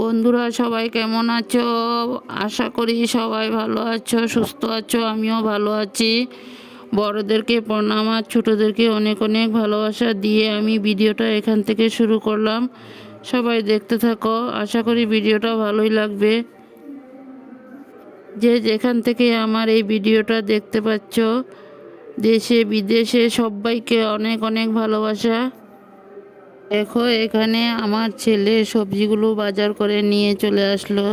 বন্ধুরা, সবাই কেমন আছো? আশা করি সবাই ভালো আছো, সুস্থ আছো, আমিও ভালো আছি। বড়োদেরকে প্রণাম আর ছোটোদেরকে অনেক অনেক ভালোবাসা দিয়ে আমি ভিডিওটা এখান থেকে শুরু করলাম। সবাই দেখতে থাকো, আশা করি ভিডিওটা ভালোই লাগবে। যে যেখান থেকে আমার এই ভিডিওটা দেখতে পাচ্ছ দেশে বিদেশে সবাইকে অনেক অনেক ভালোবাসা। দেখো, এখানে আমার ছেলে সবজিগুলো বাজার করে নিয়ে চলে আসলো।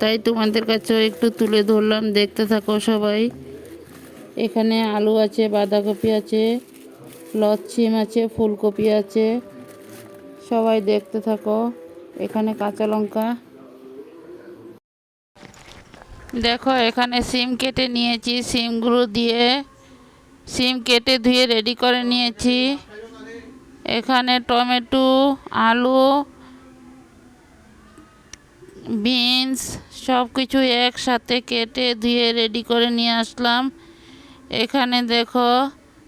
তাই তোমাদের কাছেও একটু তুলে ধরলাম, দেখতে থাকো সবাই। এখানে আলু আছে, বাঁধাকপি আছে লচ্ছিম আছে, ফুলকপি আছে। সবাই দেখতে থাকো, এখানে কাঁচা লঙ্কা। দেখো, এখানে সিম কেটে নিয়েছি, সিমগুলো দিয়ে, সিম কেটে ধুয়ে রেডি করে নিয়েছি। এখানে টমেটো, আলু, বিনস সব কিছু একসাথে কেটে ধুয়ে রেডি করে নিয়ে আসলাম। এখানে দেখো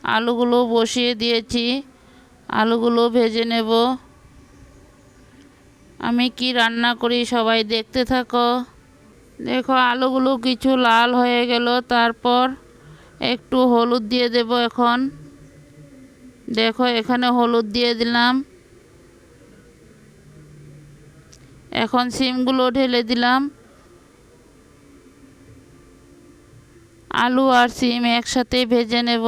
আলুগুলো বসিয়ে দিয়েছি। আলুগুলো ভেজে নেব। আমি কি রান্না করি সবাই দেখতে থাকো। দেখো আলুগুলো কিছু লাল হয়ে গেল, তারপর একটু হলুদ দিয়ে দেব এখন। দেখো, এখানে হলুদ দিয়ে দিলাম। এখন সিমগুলো ঢেলে দিলাম। আলু আর সিম একসাথে ভেজে নেব।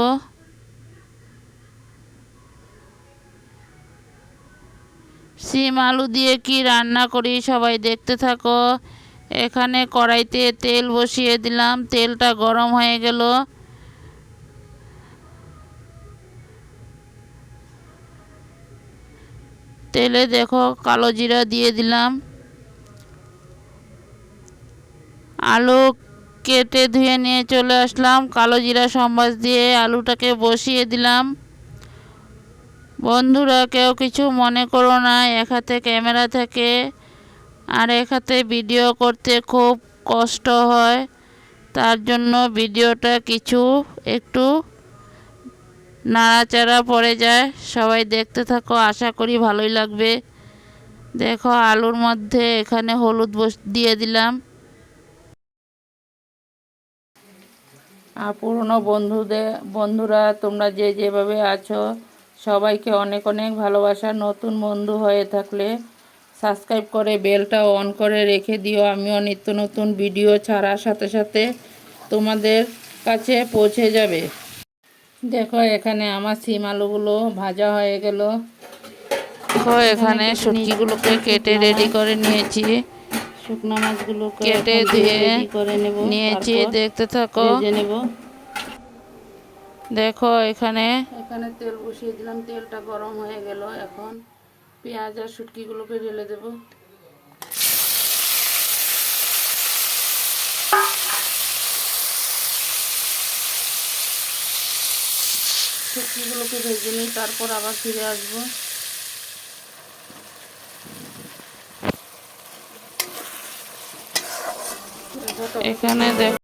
সিম, আলু দিয়ে কি রান্না করি সবাই দেখতে থাকো। এখানে কড়াইতে তেল বসিয়ে দিলাম। তেলটা গরম হয়ে গেল। তেলে দেখো কালো জিরা দিয়ে দিলাম। আলু কেটে ধুয়ে নিয়ে চলে আসলাম। কালো জিরা সম্বাস দিয়ে আলুটাকে বসিয়ে দিলাম। বন্ধুরা, কেউ কিছু মনে করো না, এক হাতে ক্যামেরা থেকে আর এক হাতে ভিডিও করতে খুব কষ্ট হয়। তার জন্য ভিডিওটা কিছু একটু নাড়াচাড়া পড়ে যায়। সবাই দেখতে থাকো, আশা করি ভালোই লাগবে। দেখো, আলুর মধ্যে এখানে হলুদ বস, দিয়ে দিলাম। আর পুরনো বন্ধুদের বন্ধুরা, তোমরা যে যেভাবে আছো, সবাইকে অনেক অনেক ভালোবাসা। নতুন বন্ধু হয়ে থাকলে সাবস্ক্রাইব করে বেলটা অন করে রেখে দিও। আমিও নিত্য নতুন ভিডিও ছাড়ার সাথে সাথে তোমাদের কাছে পৌঁছে যাবে। দেখো এখানে আমার সিম আলুগুলো ভাজা হয়ে গেল। দেখো এখানে সবজিগুলোকে কেটে রেডি করে নিয়েছি। শুকনো মাছগুলো কেটে দিয়ে করে নেব। নিয়েছি দেখতে থাকো। নেব। দেখো এখানে এখানে তেল বসিয়ে দিলাম। তেলটা গরম হয়ে গেল। এখন পেঁয়াজ আর শুটকিগুলোকে ঢেলে দেব। শুটকিগুলোকে ভেজে নিই তারপর আবার ফিরে আসব। এখানে দেখ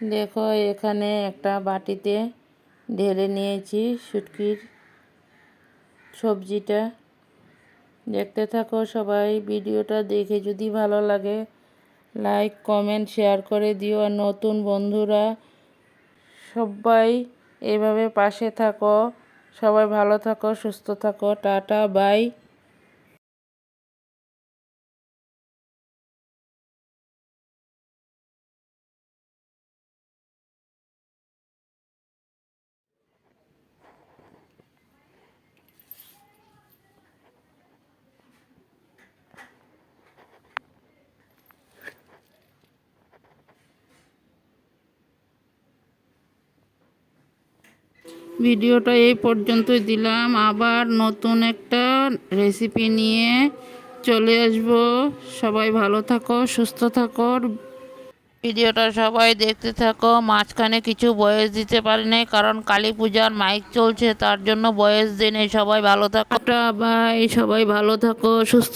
দেখো, এখানে একটা বাটিতে ঢেলে নিয়েছি শুটকির সবজিটা। দেখতে থাকো সবাই, ভিডিওটা দেখে যদি ভালো লাগে, লাইক, কমেন্ট, শেয়ার করে দিও। আর নতুন বন্ধুরা, সবাই এভাবে পাশে থাকো। সবাই ভালো থাকো, সুস্থ থাকো। Tata, bye. ভিডিওটা এই পর্যন্তই দিলাম। আবার নতুন একটা রেসিপি নিয়ে চলে আসব। সবাই ভালো থাকো, সুস্থ থাকো। ভিডিওটা সবাই দেখতে থাকো। মাঝখানে কিছু বয়স দিতে পারি নাই, কারণ কালী পূজার মাইক চলছে, তার জন্য বয়স দিনে সবাই ভালো থাকো। বাই সবাই ভালো থাকো, সুস্থ